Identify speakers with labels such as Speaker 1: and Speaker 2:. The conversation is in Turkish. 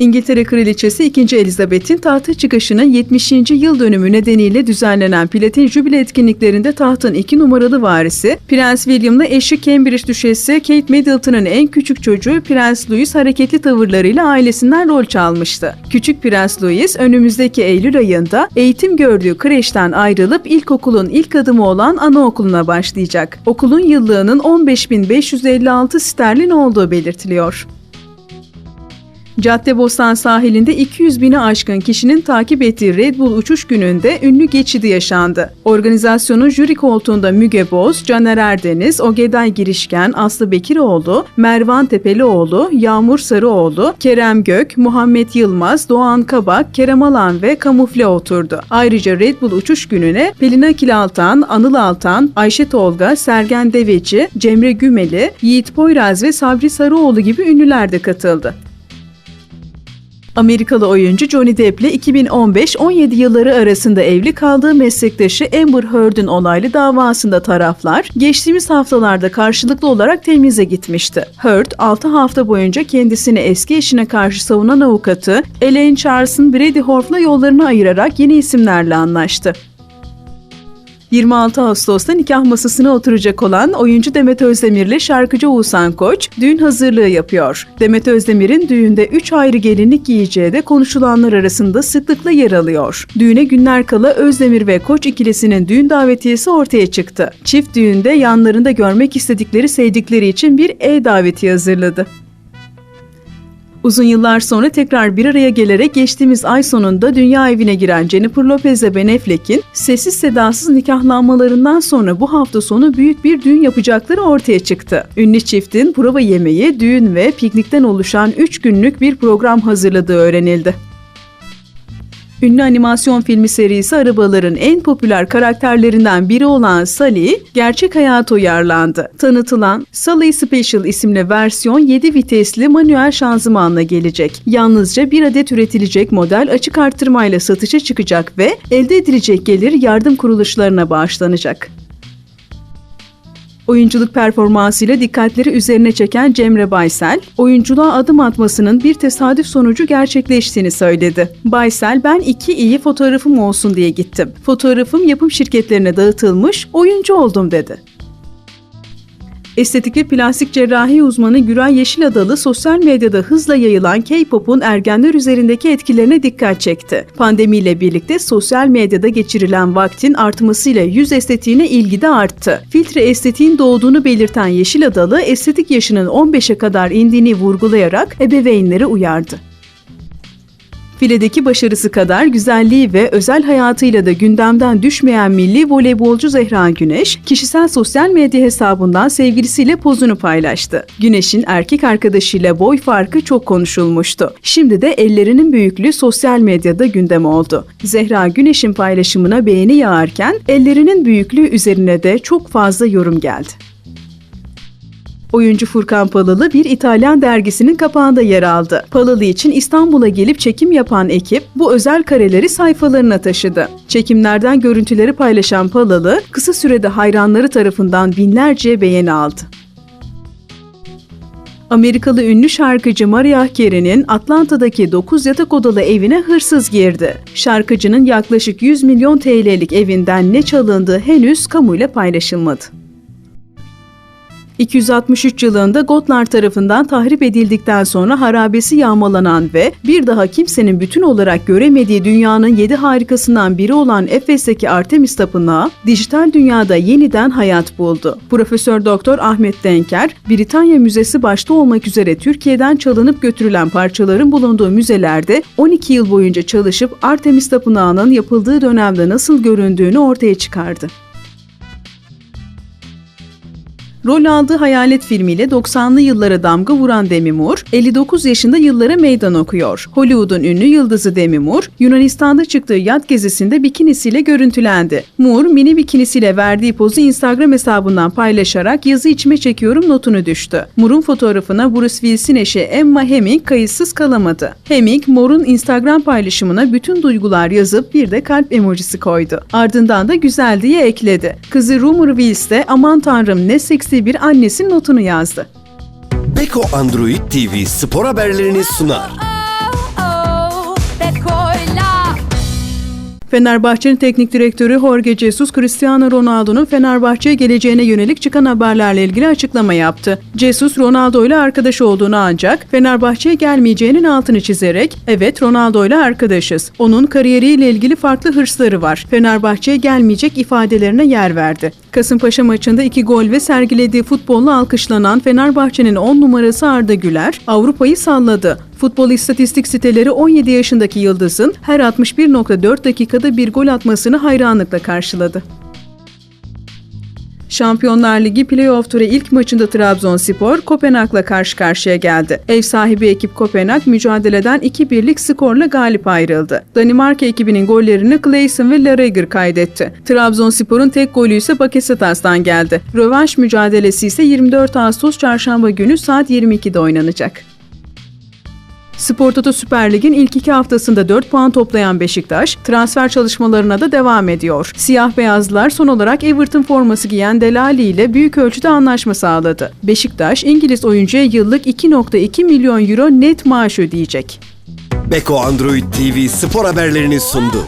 Speaker 1: İngiltere Kraliçesi 2. Elizabeth'in tahta çıkışının 70. yıl dönümü nedeniyle düzenlenen platin jübile etkinliklerinde tahtın 2 numaralı varisi Prens William'la eşi Cambridge Düşesi Kate Middleton'ın en küçük çocuğu Prens Louis hareketli tavırlarıyla ailesinden rol çalmıştı. Küçük Prens Louis önümüzdeki Eylül ayında eğitim gördüğü kreşten ayrılıp ilkokulun ilk adımı olan anaokuluna başlayacak. Okulun yıllığının 15.556 sterlin olduğu belirtiliyor. Caddebostan sahilinde 200 bini aşkın kişinin takip ettiği Red Bull uçuş gününde ünlü geçidi yaşandı. Organizasyonun jüri koltuğunda Müge Boz, Caner Erdeniz, Ogeday Girişken, Aslı Bekiroğlu, Mervan Tepelioğlu, Yağmur Sarıoğlu, Kerem Gök, Muhammed Yılmaz, Doğan Kabak, Kerem Alan ve Kamufle oturdu. Ayrıca Red Bull uçuş gününe Pelin Akil Altan, Anıl Altan, Ayşe Tolga, Sergen Deveci, Cemre Gümeli, Yiğit Poyraz ve Sabri Sarıoğlu gibi ünlüler de katıldı. Amerikalı oyuncu Johnny Depp ile 2015-17 yılları arasında evli kaldığı meslektaşı Amber Heard'ın olaylı davasında taraflar geçtiğimiz haftalarda karşılıklı olarak temize gitmişti. Heard 6 hafta boyunca kendisini eski eşine karşı savunan avukatı Elaine Charles'ın Brady Horf'la yollarını ayırarak yeni isimlerle anlaştı. 26 Ağustos'ta nikah masasına oturacak olan oyuncu Demet Özdemir ile şarkıcı Oğuzhan Koç düğün hazırlığı yapıyor. Demet Özdemir'in düğünde 3 ayrı gelinlik giyeceği de konuşulanlar arasında sıklıkla yer alıyor. Düğüne günler kala Özdemir ve Koç ikilisinin düğün davetiyesi ortaya çıktı. Çift düğünde yanlarında görmek istedikleri sevdikleri için bir e-davetiye hazırladı. Uzun yıllar sonra tekrar bir araya gelerek geçtiğimiz ay sonunda dünya evine giren Jennifer Lopez ve Ben Affleck'in sessiz sedasız nikahlanmalarından sonra bu hafta sonu büyük bir düğün yapacakları ortaya çıktı. Ünlü çiftin prova yemeği, düğün ve piknikten oluşan 3 günlük bir program hazırladığı öğrenildi. Ünlü animasyon filmi serisi Arabaların en popüler karakterlerinden biri olan Sally, gerçek hayata uyarlandı. Tanıtılan Sally Special isimli versiyon 7 vitesli manuel şanzımanla gelecek. Yalnızca bir adet üretilecek model açık arttırmayla satışa çıkacak ve elde edilecek gelir yardım kuruluşlarına bağışlanacak. Oyunculuk performansıyla dikkatleri üzerine çeken Cemre Baysel, oyunculuğa adım atmasının bir tesadüf sonucu gerçekleştiğini söyledi. Baysel, ben iki iyi fotoğrafım olsun diye gittim. Fotoğrafım yapım şirketlerine dağıtılmış, oyuncu oldum dedi. Estetik ve plastik cerrahi uzmanı Güray Yeşiladalı sosyal medyada hızla yayılan K-pop'un ergenler üzerindeki etkilerine dikkat çekti. Pandemiyle birlikte sosyal medyada geçirilen vaktin artmasıyla yüz estetiğine ilgi de arttı. Filtre estetiğin doğduğunu belirten Yeşiladalı, estetik yaşının 15'e kadar indiğini vurgulayarak ebeveynleri uyardı. Filedeki başarısı kadar güzelliği ve özel hayatıyla da gündemden düşmeyen milli voleybolcu Zehra Güneş, kişisel sosyal medya hesabından sevgilisiyle pozunu paylaştı. Güneş'in erkek arkadaşıyla boy farkı çok konuşulmuştu. Şimdi de ellerinin büyüklüğü sosyal medyada gündem oldu. Zehra Güneş'in paylaşımına beğeni yağarken ellerinin büyüklüğü üzerine de çok fazla yorum geldi. Oyuncu Furkan Palalı bir İtalyan dergisinin kapağında yer aldı. Palalı için İstanbul'a gelip çekim yapan ekip bu özel kareleri sayfalarına taşıdı. Çekimlerden görüntüleri paylaşan Palalı, kısa sürede hayranları tarafından binlerce beğeni aldı. Amerikalı ünlü şarkıcı Mariah Carey'nin Atlanta'daki 9 yatak odalı evine hırsız girdi. Şarkıcının yaklaşık 100 milyon TL'lik evinden ne çalındığı henüz kamuyla paylaşılmadı. 263 yılında Gotlar tarafından tahrip edildikten sonra harabesi yağmalanan ve bir daha kimsenin bütün olarak göremediği dünyanın yedi harikasından biri olan Efes'teki Artemis Tapınağı dijital dünyada yeniden hayat buldu. Profesör Doktor Ahmet Denker, Britanya Müzesi başta olmak üzere Türkiye'den çalınıp götürülen parçaların bulunduğu müzelerde 12 yıl boyunca çalışıp Artemis Tapınağı'nın yapıldığı dönemde nasıl göründüğünü ortaya çıkardı. Rol aldığı Hayalet filmiyle 90'lı yıllara damga vuran Demi Moore, 59 yaşında yıllara meydan okuyor. Hollywood'un ünlü yıldızı Demi Moore, Yunanistan'da çıktığı yat gezisinde bikinisiyle görüntülendi. Moore, mini bikinisiyle verdiği pozu Instagram hesabından paylaşarak yazı içime çekiyorum notunu düştü. Moore'un fotoğrafına Bruce Willis'in eşi Emma Heming kayıtsız kalamadı. Heming, Moore'un Instagram paylaşımına bütün duygular yazıp bir de kalp emojisi koydu. Ardından da güzel diye ekledi. Kızı Rumor Willis de aman tanrım ne seks seksi bir annesinin notunu yazdı.
Speaker 2: Beko Android TV spor haberlerini sunar.
Speaker 1: Fenerbahçe'nin teknik direktörü Jorge Jesus, Cristiano Ronaldo'nun Fenerbahçe'ye geleceğine yönelik çıkan haberlerle ilgili açıklama yaptı. Jesus, Ronaldo ile arkadaş olduğunu ancak Fenerbahçe'ye gelmeyeceğinin altını çizerek, evet Ronaldo ile arkadaşız. Onun kariyeriyle ilgili farklı hırsları var. Fenerbahçe'ye gelmeyecek ifadelerine yer verdi. Kasımpaşa maçında iki gol ve sergilediği futbolla alkışlanan Fenerbahçe'nin 10 numarası Arda Güler, Avrupa'yı salladı. Futbol istatistik siteleri 17 yaşındaki Yıldız'ın her 61.4 dakikada bir gol atmasını hayranlıkla karşıladı. Şampiyonlar Ligi playoff turu ilk maçında Trabzonspor Kopenhag'la karşı karşıya geldi. Ev sahibi ekip Kopenhag mücadeleden 2-1'lik skorla galip ayrıldı. Danimarka ekibinin gollerini Clayson ve Larreger kaydetti. Trabzonspor'un tek golü ise Bakasetas'tan geldi. Rövanş mücadelesi ise 24 Ağustos çarşamba günü saat 22'de oynanacak. Spor Toto Süper Lig'in ilk iki haftasında 4 puan toplayan Beşiktaş, transfer çalışmalarına da devam ediyor. Siyah beyazlılar son olarak Everton forması giyen Delali ile büyük ölçüde anlaşma sağladı. Beşiktaş, İngiliz oyuncuya yıllık 2.2 milyon euro net maaş ödeyecek.
Speaker 2: Beko Android TV spor haberlerini sundu.